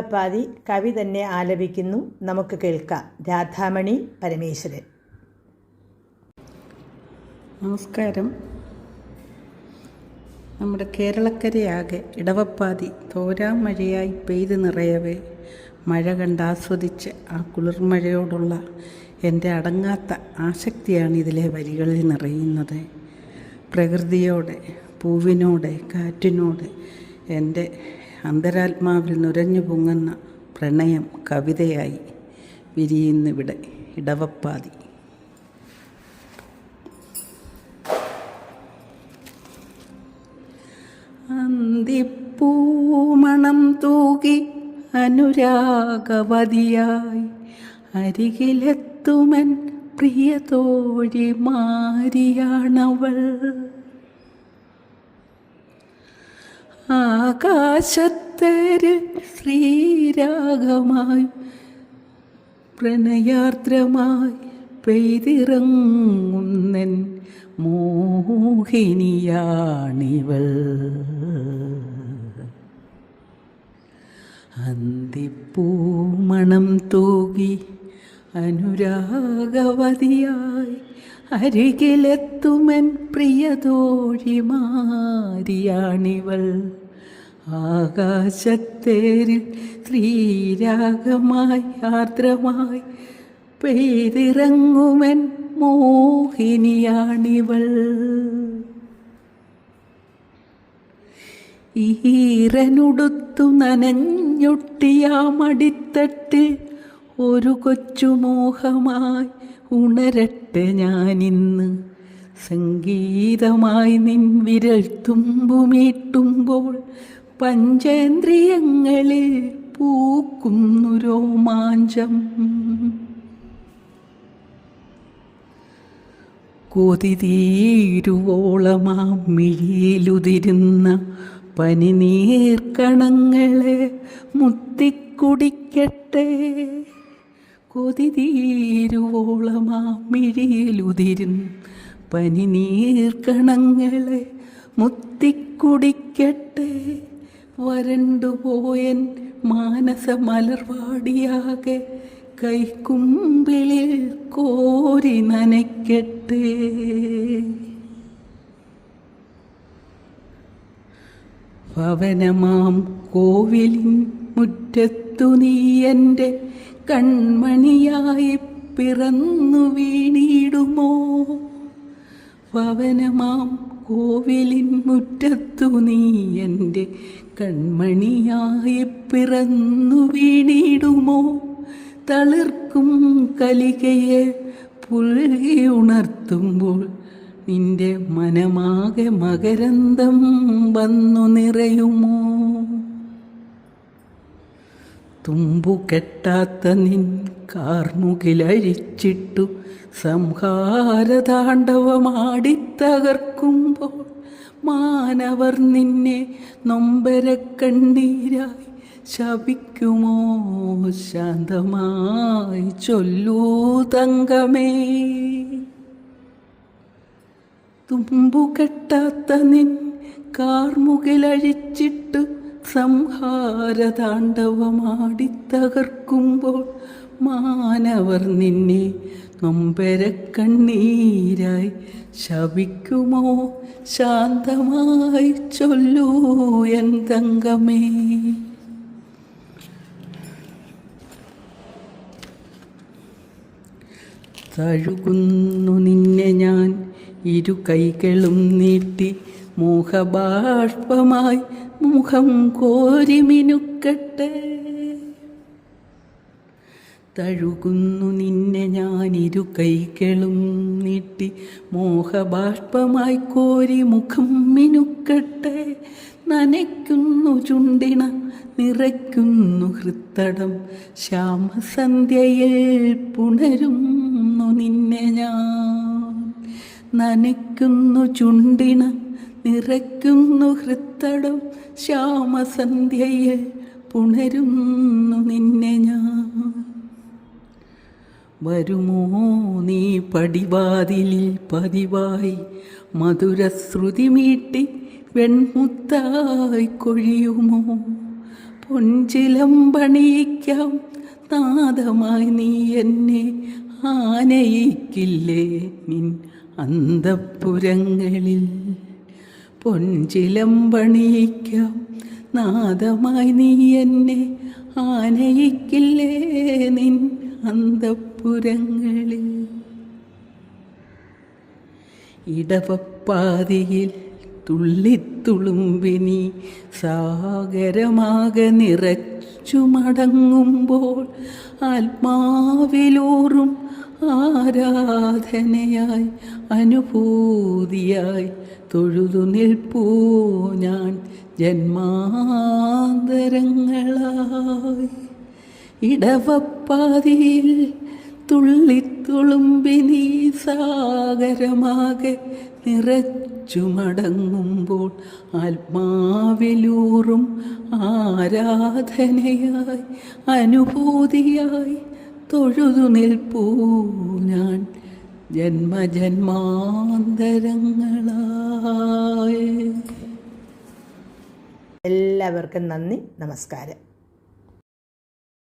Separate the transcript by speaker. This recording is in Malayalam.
Speaker 1: പാതി കവി തന്നെ ആലപിക്കുന്നു. നമുക്ക് കേൾക്കാം. രാധാമണി പരമേശ്വരൻ.
Speaker 2: നമസ്കാരം. നമ്മുടെ കേരളക്കരയാകെ ഇടവപ്പാതി തോരാമഴയായി പെയ്തു നിറയവേ. മഴ കണ്ടാസ്വദിച്ച് ആ കുളിർമഴയോടുള്ള എന്റെ അടങ്ങാത്ത ആസക്തിയാണ് ഇതിലെ വരികളിൽ നിറയുന്നത്. പ്രകൃതിയോടെ പൂവിനോടെ കാറ്റിനോട് എന്റെ അന്തരാത്മാവിൽ നുരഞ്ഞു പൊങ്ങുന്ന പ്രണയം കവിതയായി വിരിയുന്നിവിടെ ഇടവപ്പാതി. അന്തിപ്പൂമണം തൂകി അനുരാഗവതിയായി അരികിലെത്തുമൻ പ്രിയ തോഴി മാരിയാണവൾ ആകാശത്തേര് ശ്രീരാഗമായി പ്രണയാർദ്രമായി പെയ്തിറങ്ങുന്നൻ മോഹിനിയാണിവൾ. അന്തിപ്പൂമണം തൂകി അനുരാഗവതിയായി അരികിലെത്തുമൻ പ്രിയതോഴി മാരിയാണിവൾ. ആകാശത്തേരിൽ ശ്രീരാഗമായി ആർദ്രമായി പെയ്തിറങ്ങുമൻ മോഹിനിയാണിവൾ. ഈറനുടുത്തു നനഞ്ഞൊട്ടിയാ മടിത്തട്ടിൽ ഒരു കൊച്ചുമോഹമായി ഉണരട്ടെ ഞാനിന്ന്. സംഗീതമായി നിൻ വിരൽ തുമ്പുമീട്ടുമ്പോൾ പഞ്ചേന്ദ്രിയങ്ങളിൽ പൂക്കുന്നു രോമാഞ്ചം. കൊതി തീരുവോളമാം മിഴിയിലുതിരുന്ന പനിനീർക്കണങ്ങളെ മുത്തിക്കുടിക്കട്ടെ. കൊതിതീരുവോളമാം മിഴിയിലുതിരുന്ന പനിനീർക്കണങ്ങളെ മുത്തിക്കുടിക്കട്ടെ. വരണ്ടുപോയൻ മാനസ മലർവാടിയാകെ കൈക്കുമ്പിളിൽ കോരി നനയ്ക്കട്ടെ. ഭവനമാം കോവിലിൻ മുറ്റത്തു നീ എന്റെ കൺമണിയായി പിറന്നു വീണിടുമോ? പവനമാം കോവിലിൻ മുറ്റത്തു നീ എന്റെ കൺമണിയായി പിറന്നു വീണിടുമോ? തളിർക്കും കലികയെ പുൽകി ഉണർത്തുമ്പോൾ നിന്റെ മനമാകെ മകരന്തം വന്നു നിറയുമോ? തുമ്പു കെട്ടാത്ത നിൻ കാർമുകിലഴിച്ചിട്ടു സംഹാരതാണ്ഡവമാടിത്തകർക്കുമ്പോൾ മാനവർ നിന്നെ നൊമ്പരക്കണ്ണീരായി ശപിക്കുമോ? ശാന്തമായി ചൊല്ലൂ തങ്കമേ. തുമ്പു കെട്ടാത്ത നിൻ കാർമുകിലഴിച്ചിട്ടു സംഹാരതാണ്ഡവമാടിത്തകർക്കുമ്പോൾ മാനവർ നിന്നെ നൊമ്പരക്കണ്ണീരായി ശപിക്കുമോ? ശാന്തമായി ചൊല്ലൂ എൻ തങ്കമേ. തഴുകുന്നു നിന്നെ ഞാൻ ഇരു കൈകളും നീട്ടി മോഹബാഷ്പമായി മുഖം കോരി മിനുക്കട്ടെ. തഴുകുന്നു നിന്നെ ഞാനിരു കൈകളും നീട്ടി മോഹബാഷ്പമായി കോരി മുഖം മിനുക്കട്ടെ. നനയ്ക്കുന്നു ചുണ്ടിണ നിറയ്ക്കുന്നു ഹൃത്തടം. ശ്യാമസന്ധ്യയിൽ പുണരുന്നു നിന്നെ ഞാൻ. നനയ്ക്കുന്നു ചുണ്ടിണ നിറയ്ക്കുന്നു ഹൃത്തടം ശ്യാമസന്ധ്യയെ പുണരുന്നു നിന്നെ ഞാൻ. വരുമോ നീ പടിവാതിലിൽ പതിവായി മധുരശ്രുതി മീട്ടി വെൺമുത്തായി കൊഴിയുമോ? പൊൻചിലമ്പണിയിക്കാം നാദമായി നീ എന്നെ ആനയിക്കില്ലേ നിൻ അന്തപ്പുരങ്ങളിൽ? പൊൻചിലമ്പണിയിക്കാം. നാദമായി നീ എന്നെ ആനയിക്കില്ലേ നിൻ അന്തപ്പുരങ്ങളിൽ? ഇടവപ്പാതിയിൽ തുള്ളിത്തുളുമ്പി നീ സാഗരമാകെ നിറച്ചു മടങ്ങുമ്പോൾ ആത്മാവിലൂറും ആരാധനയായി അനുഭൂതിയായി തൊഴുതു നിൽപ്പൂ ഞാൻ ജന്മാന്തരങ്ങളായി. ഇടവപ്പാതിയിൽ തുള്ളിത്തുളുമ്പിനി സാഗരമാകെ നിറച്ചു മടങ്ങുമ്പോൾ ആത്മാവിലൂറും ആരാധനയായി അനുഭൂതിയായി തൊഴുതു നിൽപ്പൂ ഞാൻ ജന്മജന്മാന്തരങ്ങളായി.
Speaker 1: എല്ലാവർക്കും നന്ദി നമസ്കാരം.